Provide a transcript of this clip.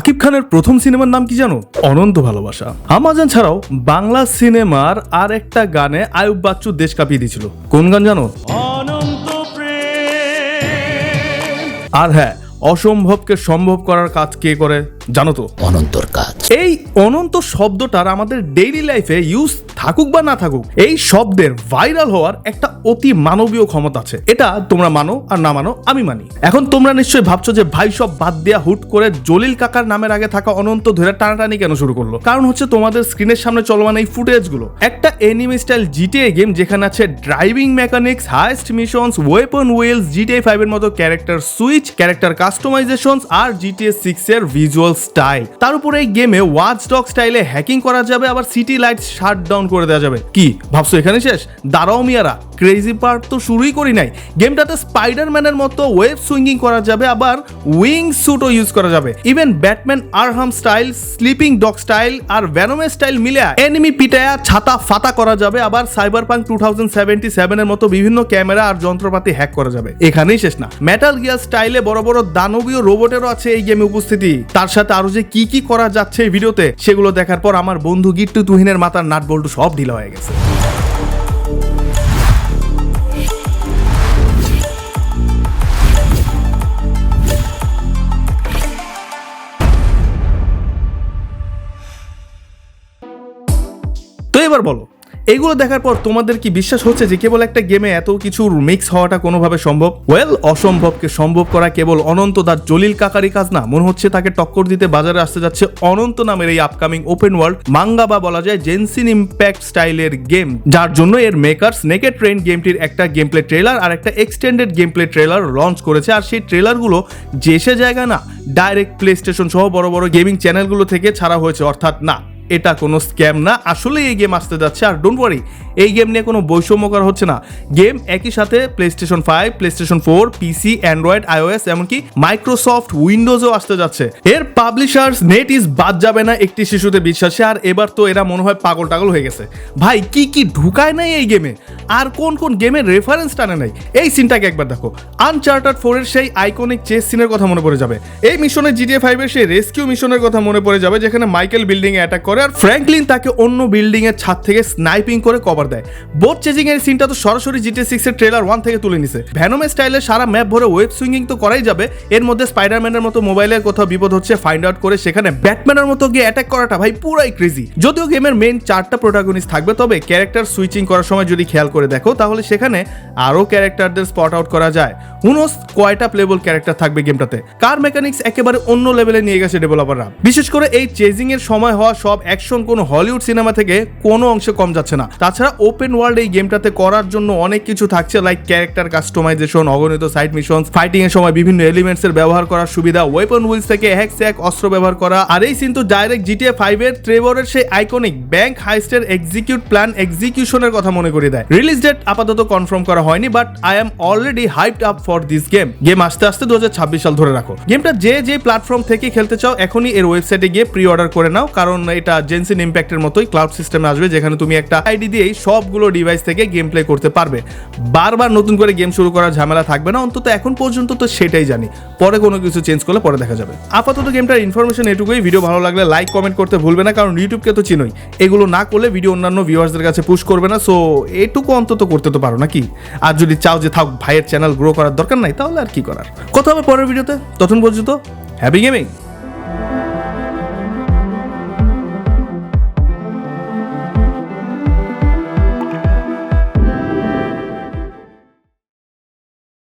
শাকিব খানের প্রথম সিনেমার নাম কি জানো? অনন্ত ভালোবাসা। আমাজন ছাড়াও বাংলা সিনেমার আর একটা গানে আয়ুব বাচ্চু দেশ কাঁপিয়ে দিয়েছিল। কোন গান জানো? আর হ্যাঁ অসম্ভবকে সম্ভব করার কাজ কে করে? জানো তো? অনন্তর কাজ। এই অনন্ত শব্দটার আমাদের ডেইলি লাইফে ইউজ থাকুক বা না থাকুক এই শব্দের ভাইরাল হওয়ার একটা অতি মানবীয় ক্ষমতা আছে। এটা তোমরা মানো আর না মানো আমি মানি। এখন তোমরা নিশ্চয়ই ভাবছ যে ভাই সব বাদ দেয়া হুট করে জলিল কাকার নামের আগে থাকা অনন্ত ধরে টানাটানি কেন শুরু করল? কারণ হচ্ছে তোমাদের স্ক্রিনের সামনে চলমান এই ফুটেজগুলো একটা এনিমি স্টাইল জিটিএ গেম যেখানে আছে driving mechanics heist missions weapon wheels GTA five এর মতো ক্যারেক্টার সুইচ ক্যারেক্টার কাস্টমাইজেশনস আর জিটিএ সিক্স এর ভিজুয়াল স্টাইল তার উপরে এই গেমে ওয়াচ ডগ স্টাইলে হ্যাকিং করা যাবে, আবার সিটি লাইট শাট ডাউন করে দেওয়া যাবে। কি? ভাবছ এখানে শেষ? দাঁড়াও মিয়ারা ক্রেজি পার্ট তো শুরুই করি নাই। গেমটাতে স্পাইডারম্যানের মতো ওয়েব সুইঙ্গিং করা যাবে, আবার উইং স্যুটও ইউজ করা যাবে। Even Batman Arkham style sleeping dog style আর ভ্যানোমের স্টাইল মিলে এনিমি পিটায়া ছাতা ফাতা করা যাবে, আবার cyberpunk two thousand seventy মতো বিভিন্ন ক্যামেরা আর যন্ত্রপাতি হ্যাক করা যাবে। এখানেই শেষ না। মেটাল গিয়ার স্টাইলে বড় বড় দানবীয় রোবটেরও আছে এই গেমে উপস্থিতি। তার সাথে আরও যে কি কি করা যাচ্ছে এই ভিডিওতে, সেগুলো দেখার পর আমার বন্ধু গিট্টু তুহিনের মাথার নাট বল্টু সব ঢিলা হয়ে গেছে। তো এবার বলো এগুলো দেখার পর তোমাদের কি বিশ্বাস হচ্ছে যে কেবল একটা গেমে এত কিছু মিক্স হওয়াটা কোনোভাবে সম্ভব? ওয়েল অসম্ভবকে সম্ভব করা কেবল অনন্ত দার জলিল কাকারি কাজ না। মনে হচ্ছে তাকে টক্কর দিতে বাজারে আসতে যাচ্ছে অনন্ত নামের এই আপকামিং ওপেন ওয়ার্ল্ড মাঙ্গা বা বলা যায় জেনসিন ইম্প্যাক্ট স্টাইলের গেম যার জন্য এর মেকার্স নেকেড ট্রেন গেমটির একটা গেম প্লে ট্রেলার আর একটা extended gameplay trailer launch করেছে। আর সেই ট্রেলারগুলো যে সে জায়গা না ডাইরেক্ট প্লে স্টেশন সহ বড় বড় গেমিং চ্যানেলগুলো থেকে ছাড়া হয়েছে। অর্থাৎ না এটা কোনো স্ক্যাম না। আসলে এই গেম আসতে যাচ্ছে। আর ডোন্ট ওয়ারি এই গেম নিয়ে কোনো বৈষম্য করা হচ্ছে না। গেম একই সাথে PlayStation five PlayStation four PC Android iOS এমনকি মাইক্রোসফট উইন্ডোজও আসতে যাচ্ছে। এর পাবলিশার্স নেট ইজ বাদ যাবে না একটি শিশুতে বিশ্বাসে। আর এবার তো এরা মনে হয় পাগল টাগল হয়ে গেছে। ভাই, কি কি ঢুকায় নাই এই গেমে আর কোন কোন গেমের রেফারেন্স টানে নাই? এই সিনটাকে একবার দেখো। আনচার্টার ফোরের সেই আইকনিক চেস সিনের কথা মনে পড়ে যাবে। এই মিশনে জিটিএ ফাইভের সেই রেস্কিউ মিশনের কথা মনে পড়ে যাবে, যেখানে মাইকেল বিল্ডিং অ্যাটাক করে। আর ফ্র্যাঙ্কলিন তাকে অন্য বিল্ডিং এর ছাদ থেকে স্নাইপিং করে কভার দেয়। বোট চেজিং এর সিনটা তো সরাসরি জিটিএ সিক্স এর ট্রেলার ওয়ান থেকে তুলে নিছে। ভ্যানোমে স্টাইলের সারা ম্যাপ ভরে ওয়েব সুইঙ্গিং তো করাই যাবে। এর মধ্যে স্পাইডারম্যানের মতো মোবাইলের কোথাও বিপদ হচ্ছে ফাইন্ড আউট করে সেখানে ব্যাটম্যানের মতো গিয়ে অ্যাটাক করাটা ভাই পুরাই ক্রেজি যদিও গেমের মেন চারটা প্রোটাগনিস্ট থাকবে, তবে ক্যারেক্টার সুইচিং করার সময় যদি খেয়াল করে দেখো, তাহলে সেখানে আরও ক্যারেক্টারদের স্পট আউট করা যায়। হুনোস কয়টা প্লেবল ক্যারেক্টার থাকবে গেমটাতে কার মেকানিক্স একেবারে অন্য লেভেলে নিয়ে গেছে ডেভেলপাররা বিশেষ করে এই চেজিং এর সময় হওয়া সব অ্যাকশন কোনো হলিউড সিনেমা থেকে কোনো অংশে কম যাচ্ছে না। তাছাড়া ওপেন ওয়ার্ল্ড এই গেমটাতে করার জন্য অনেক কিছু থাকছে লাইক ক্যারেক্টার কাস্টমাইজেশন অগণিত সাইড মিশন ফাইটিং এর সময় বিভিন্ন এলিমেন্টস এর ব্যবহার করার সুবিধা ওয়েপন উইলস থেকে হ্যাক স্যাক অস্ত্র ব্যবহার করা, আর এই সিন তো ডাইরেক্ট জিটিএ ফাইভ এর ট্রেভরের সেই আইকনিক ব্যাংক হাইস্টের এক্সিকিউট প্ল্যান এক্সিকিউশনের কথা মনে করে দেয়। রিলিজ ডেট আপাতত কনফার্ম করা হয়নি but I am already hyped up for this game game আসতে আসতে দু সাল ধরে রাখো। গেমটা যে যে প্ল্যাটফর্ম থেকে খেলতে চাও, এখনই এর ওয়েবসাইটে গিয়ে প্রি অর্ডার করে নাও, কারণ এটা জেনসিন ইম্প্যাক্টের মতোই ক্লাউড সিস্টেমে আসবে, যেখানে তুমি একটা আইডি দিয়েই সবগুলো ডিভাইস থেকে গেম প্লে করতে পারবে। বারবার নতুন করে গেম শুরু করার ঝামেলা থাকবে না, অন্তত এখন পর্যন্ত তো সেটাই জানি। পরে কোনো কিছু চেঞ্জ করলে পরে দেখা যাবে। আপাতত গেমটার ইনফরমেশন এটুকুই। ভিডিও ভালো লাগলে লাইক কমেন্ট করতে ভুলবে না, কারণ ইউটিউবকে তো চিনোই। এগুলো না করলে ভিডিও অন্যান্য ভিউয়ার্সদের কাছে পুশ করবে না সো এটুকু অন্তত করতে তো পারো নাকি? আর যদি চাও যে থাক, ভাইয়ের চ্যানেল গ্রো করার দরকার নাই, তাহলে আর কি করার? কথা হবে পরের ভিডিওতে তখন পর্যন্ত হ্যাপি গেমিং